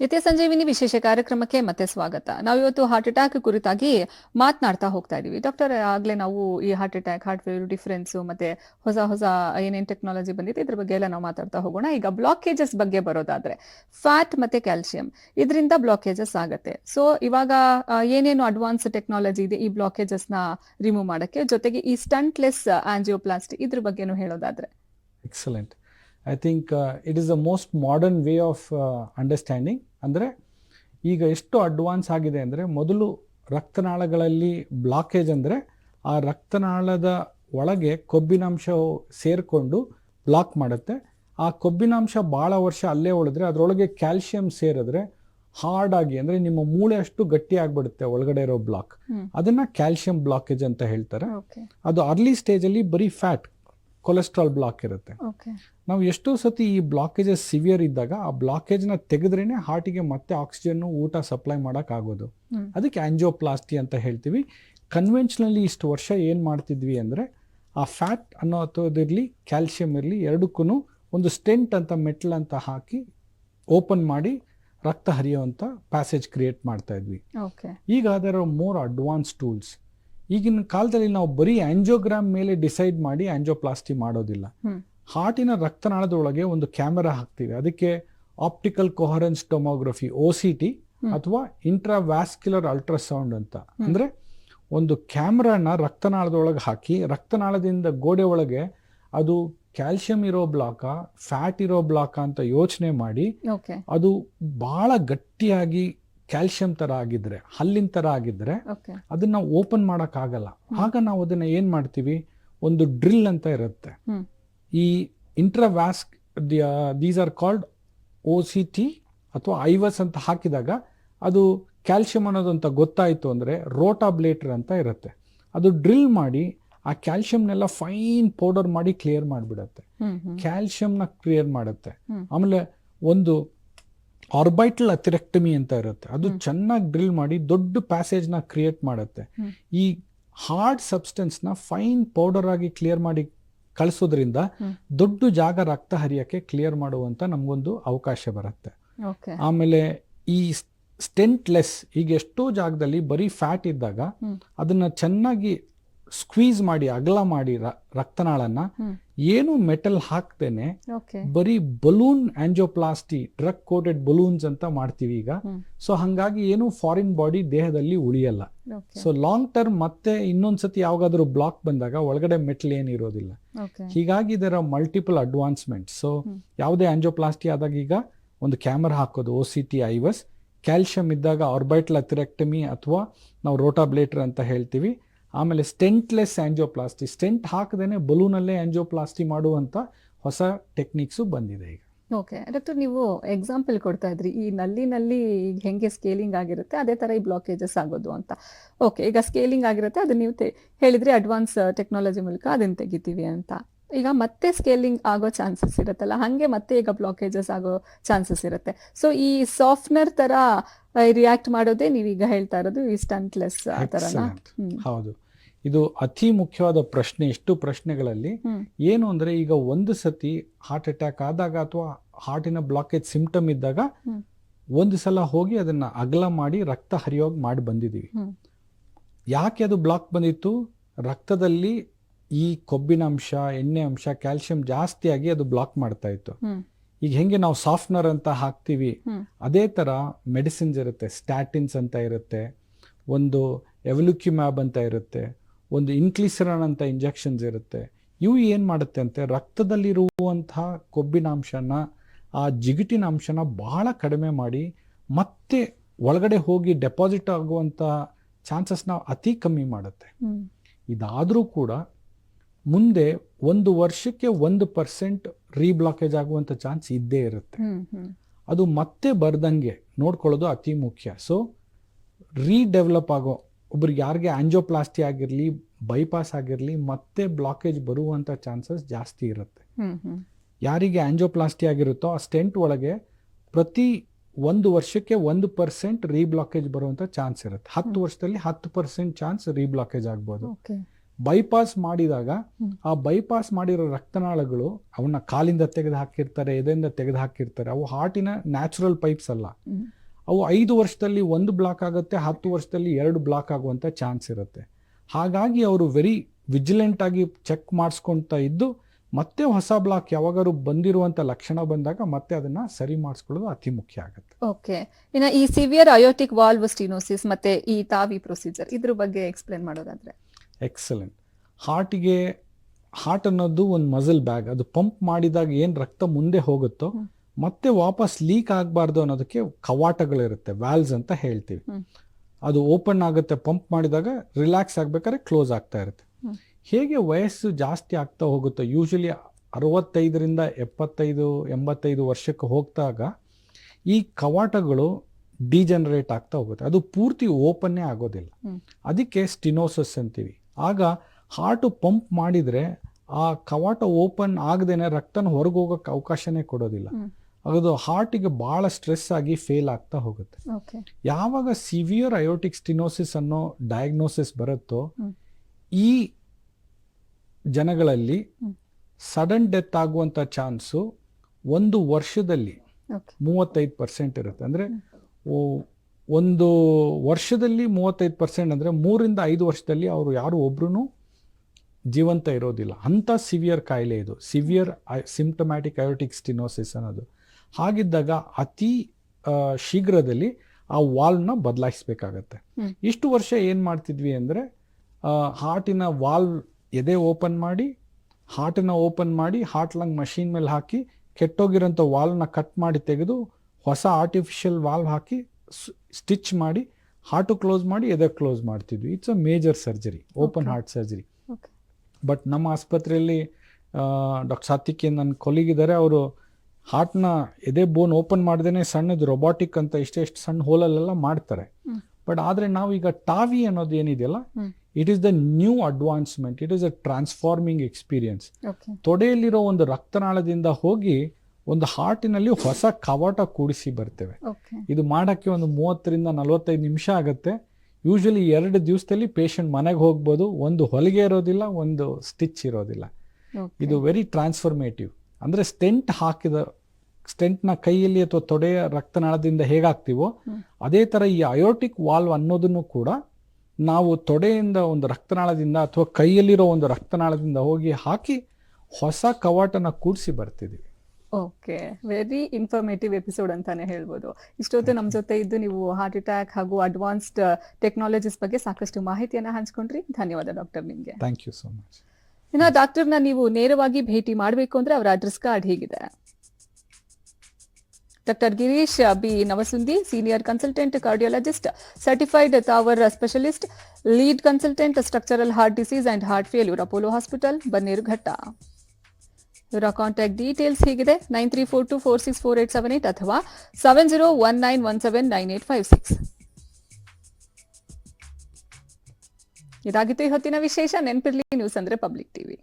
ನಿತ್ಯ ಸಂಜೀವಿನಿ ವಿಶೇಷ ಕಾರ್ಯಕ್ರಮಕ್ಕೆ ಮತ್ತೆ ಸ್ವಾಗತ. ನಾವು ಇವತ್ತು ಹಾರ್ಟ್ ಅಟ್ಯಾಕ್ ಕುರಿತಾಗಿ ಮಾತನಾಡ್ತಾ ಹೋಗ್ತಾ ಇದೀವಿ. ಡಾಕ್ಟರ್ ಆಗ್ಲೇ ನಾವು ಈ heart attack heart failure difference ಮತ್ತೆ ಹೊಸ ಹೊಸ ಏನೇನ್ ಟೆಕ್ನಾಲಜಿ ಬಂದಿದೆ, ಇದ್ರ ಬಗ್ಗೆ ಎಲ್ಲ ನಾವು ಮಾತಾಡ್ತಾ ಹೋಗೋಣ. ಈಗ ಬ್ಲಾಕೇಜಸ್ ಬಗ್ಗೆ ಬರೋದಾದ್ರೆ ಫ್ಯಾಟ್ ಮತ್ತೆ ಕ್ಯಾಲ್ಸಿಯಂ ಇದರಿಂದ ಬ್ಲಾಕೇಜಸ್ ಆಗತ್ತೆ. ಸೊ ಇವಾಗ ಏನೇನು ಅಡ್ವಾನ್ಸ್ ಟೆಕ್ನಾಲಜಿ ಇದೆ ಈ ಬ್ಲಾಕೇಜಸ್ನ ರಿಮೂವ್ ಮಾಡಕ್ಕೆ? ಜೊತೆಗೆ ಈ ಸ್ಟಂಟ್ಲೆಸ್ ಆಂಜಿಯೋಪ್ಲಾಸ್ಟಿ ಇದ್ರ ಬಗ್ಗೆನೂ ಹೇಳೋದಾದ್ರೆ. Excellent I think it is the most modern way of understanding ಅಂದರೆ ಈಗ ಎಷ್ಟು ಅಡ್ವಾನ್ಸ್ ಆಗಿದೆ ಅಂದರೆ ಮೊದಲು ರಕ್ತನಾಳಗಳಲ್ಲಿ ಬ್ಲಾಕೇಜ್ ಅಂದರೆ ಆ ರಕ್ತನಾಳದ ಒಳಗೆ ಕೊಬ್ಬಿನಾಂಶ ಸೇರಿಕೊಂಡು ಬ್ಲಾಕ್ ಮಾಡುತ್ತೆ. ಆ ಕೊಬ್ಬಿನಾಂಶ ಭಾಳ ವರ್ಷ ಅಲ್ಲೇ ಉಳಿದ್ರೆ ಅದರೊಳಗೆ ಕ್ಯಾಲ್ಶಿಯಂ ಸೇರಿದ್ರೆ ಹಾರ್ಡ್ ಆಗಿ ಅಂದರೆ ನಿಮ್ಮ ಮೂಳೆ ಅಷ್ಟು ಗಟ್ಟಿ ಆಗಿಬಿಡುತ್ತೆ ಒಳಗಡೆ ಇರೋ ಬ್ಲಾಕ್. ಅದನ್ನ ಕ್ಯಾಲ್ಶಿಯಂ ಬ್ಲಾಕೇಜ್ ಅಂತ ಹೇಳ್ತಾರೆ. ಅದು ಅರ್ಲಿ ಸ್ಟೇಜಲ್ಲಿ ಬರೀ ಫ್ಯಾಟ್ ಕೊಲೆಸ್ಟ್ರಾಲ್ ಬ್ಲಾಕ್ ಇರುತ್ತೆ. ನಾವು ಎಷ್ಟೋ ಸತಿ ಈ ಬ್ಲಾಕೇಜಸ್ ಸಿವಿಯರ್ ಇದ್ದಾಗ ಆ ಬ್ಲಾಕೇಜ್ನ ತೆಗೆದ್ರೇನೆ ಹಾರ್ಟಿಗೆ ಮತ್ತೆ ಆಕ್ಸಿಜನ್ ಊಟ ಸಪ್ಲೈ ಮಾಡೋಕ್ಕಾಗೋದು. ಅದಕ್ಕೆ ಆಂಜಿಯೋಪ್ಲಾಸ್ಟಿ ಅಂತ ಹೇಳ್ತೀವಿ. ಕನ್ವೆನ್ಷನಲಿ ಇಷ್ಟು ವರ್ಷ ಏನು ಮಾಡ್ತಿದ್ವಿ ಅಂದರೆ ಆ ಫ್ಯಾಟ್ ಅನ್ನೋ ಇರಲಿ ಕ್ಯಾಲ್ಶಿಯಂ ಇರಲಿ ಎರಡಕ್ಕೂ ಒಂದು ಸ್ಟೆಂಟ್ ಅಂತ ಮೆಟ್ಲ್ ಅಂತ ಹಾಕಿ ಓಪನ್ ಮಾಡಿ ರಕ್ತ ಹರಿಯುವಂಥ ಪ್ಯಾಸೇಜ್ ಕ್ರಿಯೇಟ್ ಮಾಡ್ತಾ ಇದ್ವಿ. ಈಗ ಅದರ ಮೋರ್ ಅಡ್ವಾನ್ಸ್ ಟೂಲ್ಸ್ ಈಗಿನ ಕಾಲದಲ್ಲಿ ನಾವು ಬರೀ ಆಂಜಿಯೋಗ್ರಾಮ್ ಮೇಲೆ ಡಿಸೈಡ್ ಮಾಡಿ ಆಂಜಿಯೋಪ್ಲಾಸ್ಟಿ ಮಾಡೋದಿಲ್ಲ. ಹಾರ್ಟಿನ ರಕ್ತನಾಳದೊಳಗೆ ಒಂದು ಕ್ಯಾಮೆರಾ ಹಾಕ್ತೀವಿ. ಅದಕ್ಕೆ optical coherence tomography O C T. ಅಥವಾ ಇಂಟ್ರಾವ್ಯಾಸ್ಕ್ಯುಲರ್ ಅಲ್ಟ್ರಾಸೌಂಡ್ ಅಂತ. ಅಂದ್ರೆ ಒಂದು ಕ್ಯಾಮ್ರಾನ ರಕ್ತನಾಳದೊಳಗೆ ಹಾಕಿ ರಕ್ತನಾಳದಿಂದ ಗೋಡೆ ಒಳಗೆ ಅದು ಕ್ಯಾಲ್ಸಿಯಂ ಇರೋ ಬ್ಲಾಕ ಫ್ಯಾಟ್ ಇರೋ ಬ್ಲಾಕ ಅಂತ ಯೋಚನೆ ಮಾಡಿ ಅದು ಬಹಳ ಗಟ್ಟಿಯಾಗಿ ಕ್ಯಾಲ್ಸಿಯಂ ತರ ಆಗಿದ್ರೆ ಹಲ್ಲಿನ ತರ ಆಗಿದ್ರೆ ಅದನ್ನ ಓಪನ್ ಆಗಲ್ಲ ಆಗ ನಾವು ಅದನ್ನ ಏನ್ ಮಾಡ್ತೀವಿ? ಒಂದು ಡ್ರಿಲ್ ಅಂತ ಇರುತ್ತೆ. ಈ intravascular these are called O C T ಅಥವಾ ಐವಸ್ ಅಂತ ಹಾಕಿದಾಗ ಅದು ಕ್ಯಾಲ್ಸಿಯಂ ಅನ್ನೋದು ಅಂತ ಗೊತ್ತಾಯ್ತು ಅಂದ್ರೆ ರೋಟಾಬ್ಲೇಟರ್ ಅಂತ ಇರುತ್ತೆ. ಅದು ಡ್ರಿಲ್ ಮಾಡಿ ಆ ಕ್ಯಾಲ್ಸಿಯಂನೆಲ್ಲ ಫೈನ್ ಪೌಡರ್ ಮಾಡಿ ಕ್ಲಿಯರ್ ಮಾಡಿಬಿಡತ್ತೆ. ಕ್ಯಾಲ್ಶಿಯಂನ ಕ್ಲಿಯರ್ ಮಾಡುತ್ತೆ. ಆಮೇಲೆ ಒಂದು ಆರ್ಬೈಟಲ್ ಅತಿರೆಕ್ಟಮಿ ಅಂತ ಇರುತ್ತೆ ಅದು. ಚೆನ್ನಾಗಿ ಡ್ರಿಲ್ ಮಾಡಿ ದೊಡ್ಡ ಪ್ಯಾಸೇಜ್ನ ಕ್ರಿಯೇಟ್ ಮಾಡುತ್ತೆ. ಈ ಹಾರ್ಡ್ ಸಬ್ಸ್ಟೆನ್ಸ್ನ ಫೈನ್ ಪೌಡರ್ ಆಗಿ ಕ್ಲಿಯರ್ ಮಾಡಿ ಕಳಿಸೋದ್ರಿಂದ ದೊಡ್ಡ ಜಾಗ ರಕ್ತ ಹರಿಯಕ್ಕೆ ಕ್ಲಿಯರ್ ಮಾಡುವಂತ ನಮಗೊಂದು ಅವಕಾಶ ಬರುತ್ತೆ ಆಮೇಲೆ ಈ ಸ್ಟೆಂಟ್ಲೆಸ್ ಈಗ ಎಷ್ಟೋ ಜಾಗದಲ್ಲಿ ಬರೀ ಫ್ಯಾಟ್ ಇದ್ದಾಗ. ಅದನ್ನ ಚೆನ್ನಾಗಿ ಸ್ಕ್ವೀಸ್ ಮಾಡಿ ಅಗಲ ಮಾಡಿ ರಕ್ತನಾಳನ್ನ. ಏನು ಮೆಟಲ್ ಹಾಕ್ತೇನೆ ಬರೀ balloon angioplasty drug coated balloons ಅಂತ ಮಾಡ್ತೀವಿ ಈಗ. ಸೊ ಹಂಗಾಗಿ ಏನು ಫಾರಿನ್ ಬಾಡಿ ದೇಹದಲ್ಲಿ ಉಳಿಯಲ್ಲ. ಸೊ ಲಾಂಗ್ ಟರ್ಮ್ ಮತ್ತೆ ಇನ್ನೊಂದ್ಸತಿ ಯಾವಾಗಾದ್ರೂ ಬ್ಲಾಕ್ ಬಂದಾಗ ಒಳಗಡೆ ಮೆಟಲ್ ಏನು ಇರೋದಿಲ್ಲ. ಹೀಗಾಗಿ ಇದರ ಮಲ್ಟಿಪಲ್ ಅಡ್ವಾನ್ಸ್ಮೆಂಟ್ ಸೊ. ಯಾವುದೇ ಆಂಜೋಪ್ಲಾಸ್ಟಿ ಆದಾಗ ಈಗ ಒಂದು ಕ್ಯಾಮರಾ ಹಾಕೋದು O C T IVUS calcium ಇದ್ದಾಗ ಆರ್ಬೈಟ್ಲ ಅತಿರೆಕ್ಟಮಿ ಅಥವಾ ನಾವು ರೋಟಾಬ್ಲೇಟರ್ ಅಂತ ಹೇಳ್ತೀವಿ. ಆಮೇಲೆ ಸ್ಟೆಂಟ್ಲೆಸ್ ಆಂಜಿಯೋಪ್ಲಾಸ್ಟಿ. ಸ್ಟೆಂಟ್ ಹಾಕದೇನೆ ಬಲೂನಲ್ಲೇ ಆಂಜಿಯೋಪ್ಲಾಸ್ಟಿ ಮಾಡುವಂಥ ಹೊಸ ಟೆಕ್ನಿಕ್ಸು ಬಂದಿದೆ ಈಗ. ಓಕೆ ಡಾಕ್ಟರ್ ನೀವು ಎಕ್ಸಾಂಪಲ್ ಕೊಡ್ತಾ ಇದ್ರಿ. ಈ ನಲ್ಲಿನಲ್ಲಿ ಈಗ ಹೆಂಗೆ ಸ್ಕೇಲಿಂಗ್ ಆಗಿರುತ್ತೆ, ಅದೇ ತರ ಈ ಬ್ಲಾಕೇಜಸ್ ಆಗೋದು ಅಂತ. ಓಕೆ, ಈಗ ಸ್ಕೇಲಿಂಗ್ ಆಗಿರುತ್ತೆ, ಅದನ್ನ ನೀವು ಹೇಳಿದ್ರೆ ಅಡ್ವಾನ್ಸ್ ಟೆಕ್ನಾಲಜಿ ಮೂಲಕ ಅದನ್ನ ತೆಗಿತೀವಿ ಅಂತ. ಈಗ ಮತ್ತೆ ಸ್ಕೇಲಿಂಗ್ ಆಗೋ ಚಾನ್ಸಸ್ ಇರುತ್ತಲ್ಲ, ಹಾಗೆ ಮತ್ತೆ ಈಗ ಬ್ಲಾಕೇಜಸ್ ಆಗೋ ಚಾನ್ಸಸ್ ಇರುತ್ತೆ. ಸೊ ಈ ಸಾಫ್ಟ್ನರ್ ತರ ರಿಯಾಕ್ಟ್ ಮಾಡೋದೇ ನೀವೀಗ ಹೇಳ್ತಾ ಇರೋದು ಈ ಸ್ಟಂಟ್ಲೆಸ್ ಆ ಹೌದು. ಇದು ಅತಿ ಮುಖ್ಯವಾದ ಪ್ರಶ್ನೆ ಎಷ್ಟು ಪ್ರಶ್ನೆಗಳಲ್ಲಿ ಏನು ಅಂದ್ರೆ ಈಗ ಒಂದು ಸತಿ ಹಾರ್ಟ್ ಅಟ್ಯಾಕ್ ಆದಾಗ ಅಥವಾ ಹಾರ್ಟಿನ ಬ್ಲಾಕೇಜ್ ಸಿಂಪ್ಟಮ್ ಇದ್ದಾಗ. ಒಂದು ಸಲ ಹೋಗಿ ಅದನ್ನ ಅಗಲ ಮಾಡಿ ರಕ್ತ ಹರಿಯೋಗಿ ಮಾಡಿ ಬಂದಿದೀವಿ ಯಾಕೆ ಅದು ಬ್ಲಾಕ್ ಬಂದಿತ್ತು? ರಕ್ತದಲ್ಲಿ ಈ ಕೊಬ್ಬಿನ ಅಂಶ ಎಣ್ಣೆ ಅಂಶ ಕ್ಯಾಲ್ಸಿಯಂ ಜಾಸ್ತಿಯಾಗಿ ಅದು ಬ್ಲಾಕ್ ಮಾಡ್ತಾ ಇತ್ತು. ಈಗ ಹೆಂಗೆ ನಾವು ಸಾಫ್ಟ್ನರ್ ಅಂತ ಹಾಕ್ತೀವಿ? ಅದೇ ತರ ಮೆಡಿಸಿನ್ಸ್ ಇರುತ್ತೆ. ಸ್ಟ್ಯಾಟಿನ್ಸ್ ಅಂತ ಇರುತ್ತೆ. ಒಂದು ಎವಲುಕ್ಯುಮ್ಯಾಬ್ ಅಂತ ಇರುತ್ತೆ. ಒಂದು ಇನ್ಕ್ಲಿಸರನ್ ಅಂತ ಇಂಜೆಕ್ಷನ್ಸ್ ಇರುತ್ತೆ. ಇವು ಏನು ಮಾಡುತ್ತೆ ಅಂತೆ? ರಕ್ತದಲ್ಲಿರುವಂತಹ ಕೊಬ್ಬಿನ ಅಂಶನ ಆ ಜಿಗಿಟಿನ ಅಂಶನ ಬಹಳ ಕಡಿಮೆ ಮಾಡಿ ಮತ್ತೆ ಒಳಗಡೆ ಹೋಗಿ ಡೆಪಾಸಿಟ್ ಆಗುವಂಥ ಚಾನ್ಸಸ್ನ ಅತಿ ಕಮ್ಮಿ ಮಾಡುತ್ತೆ. ಇದಾದರೂ ಕೂಡ ಮುಂದೆ ಒಂದು ವರ್ಷಕ್ಕೆ ಒಂದು ಪರ್ಸೆಂಟ್ ರೀಬ್ಲಾಕೇಜ್ ಆಗುವಂಥ ಚಾನ್ಸ್ ಇದ್ದೇ ಇರುತ್ತೆ. ಅದು ಮತ್ತೆ ಬರ್ದಂಗೆ ನೋಡ್ಕೊಳ್ಳೋದು ಅತಿ ಮುಖ್ಯ. ಸೊ ರೀಡೆವಲಪ್ ಆಗೋ ಒಬ್ರಿಗೆ ಯಾರಿಗೆ ಆಂಜೋಪ್ಲಾಸ್ಟಿ ಆಗಿರಲಿ ಬೈಪಾಸ್ ಆಗಿರಲಿ ಮತ್ತೆ ಬ್ಲಾಕೇಜ್ ಬರುವಂಥ ಚಾನ್ಸಸ್ ಜಾಸ್ತಿ ಇರುತ್ತೆ. ಯಾರಿಗೆ ಆಂಜೋಪ್ಲಾಸ್ಟಿ ಆಗಿರುತ್ತೋ ಆ ಸ್ಟೆಂಟ್ ಒಳಗೆ ಪ್ರತಿ ಒಂದು ವರ್ಷಕ್ಕೆ ಒಂದು ಪರ್ಸೆಂಟ್ ರೀಬ್ಲಾಕೇಜ್ ಬರುವಂಥ ಚಾನ್ಸ್ ಇರುತ್ತೆ. ಹತ್ತು ವರ್ಷದಲ್ಲಿ ಹತ್ತು ಪರ್ಸೆಂಟ್ ಚಾನ್ಸ್ ರೀಬ್ಲಾಕೇಜ್ ಆಗ್ಬೋದು. ಬೈಪಾಸ್ ಮಾಡಿದಾಗ ಆ ಬೈಪಾಸ್ ಮಾಡಿರೋ ರಕ್ತನಾಳಗಳು ಅವನ್ನ ಕಾಲಿಂದ ತೆಗೆದು ಹಾಕಿರ್ತಾರೆ ಎದೆಯಿಂದ ತೆಗೆದು ಹಾಕಿರ್ತಾರೆ ಅವು ಹಾರ್ಟಿನ ನ್ಯಾಚುರಲ್ ಪೈಪ್ಸ್ ಅಲ್ಲ. ಅವು ಐದು ವರ್ಷದಲ್ಲಿ ಒಂದು ಬ್ಲಾಕ್ ಆಗುತ್ತೆ ಹತ್ತು ವರ್ಷದಲ್ಲಿ ಎರಡು ಬ್ಲಾಕ್ ಆಗುವಂಥ ಚಾನ್ಸ್ ಇರುತ್ತೆ. ಹಾಗಾಗಿ ಅವರು ವೆರಿ ವಿಜಿಲೆಂಟ್ ಆಗಿ ಚೆಕ್ ಮಾಡಿಸ್ಕೊಳ್ತಾ ಇದ್ದು ಮತ್ತೆ ಹೊಸ ಬ್ಲಾಕ್ ಯಾವಾಗಾದ್ರು ಬಂದಿರುವಂತ ಲಕ್ಷಣ ಬಂದಾಗ ಮತ್ತೆ ಅದನ್ನ ಸರಿ ಮಾಡಿಸ್ಕೊಳ್ಳೋದು ಅತಿ ಮುಖ್ಯ ಆಗುತ್ತೆ. ಓಕೆ ಇನ್ನ ಈ ಸಿವಿಯರ್ ಅಯೋಟಿಕ್ ವಾಲ್ವ್ ಸ್ಟಿನೋಸಿಸ್ ಮತ್ತೆ ಈ ತಾವಿ ಪ್ರೊಸೀಜರ್ ಇದ್ರ ಬಗ್ಗೆ ಎಕ್ಸ್ಪ್ಲೇನ್ ಮಾಡೋದಾದ್ರೆ. ಎಕ್ಸಲೆಂಟ್ ಹಾರ್ಟಿಗೆ ಹಾರ್ಟ್ ಅನ್ನೋದು ಒಂದು ಮಸಲ್ ಬ್ಯಾಗ್ ಅದು ಪಂಪ್ ಮಾಡಿದಾಗ ಏನು ರಕ್ತ ಮುಂದೆ ಹೋಗುತ್ತೋ ಮತ್ತೆ ವಾಪಸ್ ಲೀಕ್ ಆಗಬಾರ್ದು ಅನ್ನೋದಕ್ಕೆ ಕವಾಟಗಳಿರುತ್ತೆ ವ್ಯಾಲ್ಸ್ ಅಂತ ಹೇಳ್ತೀವಿ. ಅದು ಓಪನ್ ಆಗುತ್ತೆ ಪಂಪ್ ಮಾಡಿದಾಗ ರಿಲ್ಯಾಕ್ಸ್ ಆಗ್ಬೇಕಾದ್ರೆ ಕ್ಲೋಸ್ ಆಗ್ತಾ ಇರುತ್ತೆ. ಹೇಗೆ ವಯಸ್ಸು ಜಾಸ್ತಿ ಆಗ್ತಾ ಹೋಗುತ್ತೋ ಯೂಶಲಿ ಅರವತ್ತೈದರಿಂದ ಎಪ್ಪತ್ತೈದು ಎಂಬತ್ತೈದು ವರ್ಷಕ್ಕೆ ಹೋಗ್ದಾಗ ಈ ಕವಾಟಗಳು ಡಿಜನರೇಟ್ ಆಗ್ತಾ ಹೋಗುತ್ತೆ. ಅದು ಪೂರ್ತಿ ಓಪನ್ನೇ ಆಗೋದಿಲ್ಲ. ಅದಕ್ಕೆ ಸ್ಟಿನೋಸಸ್ ಅಂತೀವಿ. ಆಗ ಹಾರ್ಟು ಪಂಪ್ ಮಾಡಿದರೆ ಆ ಕವಾಟ ಓಪನ್ ಆಗದೇನೆ ರಕ್ತನ ಹೊರಗೆ ಹೋಗೋಕ್ಕೆ ಅವಕಾಶನೇ ಕೊಡೋದಿಲ್ಲ. ಅದು ಹಾರ್ಟಿಗೆ ಭಾಳ ಸ್ಟ್ರೆಸ್ ಆಗಿ ಫೇಲ್ ಆಗ್ತಾ ಹೋಗುತ್ತೆ. ಯಾವಾಗ ಸಿವಿಯರ್ ಅಯೋಟಿಕ್ ಸ್ಟಿನೋಸಿಸ್ ಅನ್ನೋ ಡಯಾಗ್ನೋಸಿಸ್ ಬರುತ್ತೋ ಈ ಜನಗಳಲ್ಲಿ ಸಡನ್ ಡೆತ್ ಆಗುವಂಥ ಚಾನ್ಸು ಒಂದು ವರ್ಷದಲ್ಲಿ ಮೂವತ್ತೈದು ಪರ್ಸೆಂಟ್ ಇರುತ್ತೆ. ಅಂದರೆ ಒಂದು ವರ್ಷದಲ್ಲಿ ಮೂವತ್ತೈದು ಪರ್ಸೆಂಟ್ ಅಂದರೆ ಮೂರಿಂದ ಐದು ವರ್ಷದಲ್ಲಿ ಅವರು ಯಾರು ಒಬ್ರು ಜೀವಂತ ಇರೋದಿಲ್ಲ. ಅಂಥ ಸಿವಿಯರ್ ಕಾಯಿಲೆ ಇದು. ಸಿವಿಯರ್ ಸಿಂಪ್ಟಮ್ಯಾಟಿಕ್ ಅಯೋಟಿಕ್ ಸ್ಟಿನೋಸಿಸ್ ಅನ್ನೋದು. ಹಾಗಿದ್ದಾಗ ಅತಿ ಶೀಘ್ರದಲ್ಲಿ ಆ ವಾಲ್ವ್ನ ಬದಲಾಯಿಸಬೇಕಾಗತ್ತೆ. ಇಷ್ಟು ವರ್ಷ ಏನು ಮಾಡ್ತಿದ್ವಿ ಅಂದರೆ ಹಾರ್ಟಿನ ವಾಲ್ವ್ ಎದೆ ಓಪನ್ ಮಾಡಿ ಹಾರ್ಟನ್ನ ಓಪನ್ ಮಾಡಿ ಹಾರ್ಟ್ ಲಂಗ್ ಮಷೀನ್ ಮೇಲೆ ಹಾಕಿ ಕೆಟ್ಟೋಗಿರೋಂಥ ವಾಲ್ವ್ನ ಕಟ್ ಮಾಡಿ ತೆಗೆದು ಹೊಸ ಆರ್ಟಿಫಿಷಿಯಲ್ ವಾಲ್ವ್ ಹಾಕಿ ಸ್ಟಿಚ್ ಮಾಡಿ ಹಾರ್ಟು ಕ್ಲೋಸ್ ಮಾಡಿ ಎದೆ ಕ್ಲೋಸ್ ಮಾಡ್ತಿದ್ವಿ. It's a major surgery open heart surgery but ನಮ್ಮ ಆಸ್ಪತ್ರೆಯಲ್ಲಿ ಡಾಕ್ಟರ್ ಸಾತ್ವಿಕಿ ನನ್ನ ಕೊಲಿಗಿದ್ದಾರೆ ಅವರು ಹಾರ್ಟ್ನ ಎದೆ ಬೋನ್ ಓಪನ್ ಮಾಡ್ದೇ ಸಣ್ಣದು ರೊಬಾಟಿಕ್ ಅಂತ ಇಷ್ಟೆಷ್ಟು ಸಣ್ಣ ಹೋಲಲ್ಲೆಲ್ಲ ಮಾಡ್ತಾರೆ. ಬಟ್ ಆದರೆ ನಾವು ಈಗ ಟಾವಿ ಅನ್ನೋದು ಏನಿದೆಯಲ್ಲ it is the new advancement it is a transforming experience ತೊಡೆಯಲ್ಲಿರೋ ಒಂದು ರಕ್ತನಾಳದಿಂದ ಹೋಗಿ ಒಂದು ಹಾರ್ಟಿನಲ್ಲಿ ಹೊಸ ಕವಾಟ ಕೂಡಿಸಿ ಬರ್ತೇವೆ. ಇದು ಮಾಡೋಕ್ಕೆ ಒಂದು ಮೂವತ್ತರಿಂದ ನಲವತ್ತೈದು ನಿಮಿಷ ಆಗುತ್ತೆ. ಯೂಶಲಿ ಎರಡು ದಿವಸದಲ್ಲಿ ಪೇಷಂಟ್ ಮನೆಗೆ ಹೋಗ್ಬೋದು. ಒಂದು ಹೊಲಿಗೆ ಇರೋದಿಲ್ಲ ಒಂದು ಸ್ಟಿಚ್ ಇರೋದಿಲ್ಲ. ಇದು ವೆರಿ ಟ್ರಾನ್ಸ್ಫರ್ಮೇಟಿವ್ ಅಂದರೆ ಸ್ಟೆಂಟ್ ಹಾಕಿದ ಸ್ಟೆಂಟ್ನ ಕೈಯಲ್ಲಿ ಅಥವಾ ತೊಡೆಯ ರಕ್ತನಾಳದಿಂದ ಹೇಗಾಗ್ತೀವೋ ಅದೇ ಥರ ಈ ಅಯೋಟಿಕ್ ವಾಲ್ವ್ ಅನ್ನೋದನ್ನು ಕೂಡ ನಾವು ತೊಡೆಯಿಂದ ಒಂದು ರಕ್ತನಾಳದಿಂದ ಅಥವಾ ಕೈಯಲ್ಲಿರೋ ಒಂದು ರಕ್ತನಾಳದಿಂದ ಹೋಗಿ ಹಾಕಿ ಹೊಸ ಕವಾಟನ ಕೂಡಿಸಿ ಬರ್ತಿದ್ದೀವಿ. ಓಕೆ. ವೆರಿ ಇನ್ಫಾರ್ಮೇಟಿವ್ ಎಪಿಸೋಡ್ ಅಂತಾನೆ ಹೇಳ್ಬೋದು. ಇಷ್ಟೊತ್ತು ನಮ್ಮ ಜೊತೆ ಇದ್ದು ನೀವು ಹಾರ್ಟ್ ಅಟ್ಯಾಕ್ ಹಾಗೂ ಅಡ್ವಾನ್ಸ್ಡ್ ಟೆಕ್ನಾಲಜೀಸ್ ಬಗ್ಗೆ ಸಾಕಷ್ಟು ಮಾಹಿತಿಯನ್ನ ಹಂಚ್ಕೊಂಡ್ರಿ. ಧನ್ಯವಾದ ಡಾಕ್ಟರ್ ನಿಮ್ಗೆ. ಥ್ಯಾಂಕ್ ಯು ಸೊ ಮಚ್ ಇನ್ನು ಡಾಕ್ಟರ್ನ ನೀವು ನೇರವಾಗಿ ಭೇಟಿ ಮಾಡಬೇಕು ಅಂದ್ರೆ ಅವರ ಅಡ್ರೆಸ್ ಕಾರ್ಡ್ ಹೀಗಿದೆ. Doctor Girish B Navasundi senior consultant cardiologist certified TAVR specialist lead consultant structural heart disease and heart failure Apollo hospital Bannerghatta ಇವರ ಕಾಂಟ್ಯಾಕ್ಟ್ ಡೀಟೇಲ್ಸ್ ಹೀಗಿದೆ. Nine three four two four six four eight seven eight ಅಥವಾ seven zero one nine one seven nine eight five six ಇದಾಗಿತ್ತು ಇವತ್ತಿನ ವಿಶೇಷ. ನೆನಪಿರ್ಲಿ news ಅಂದ್ರೆ Public TV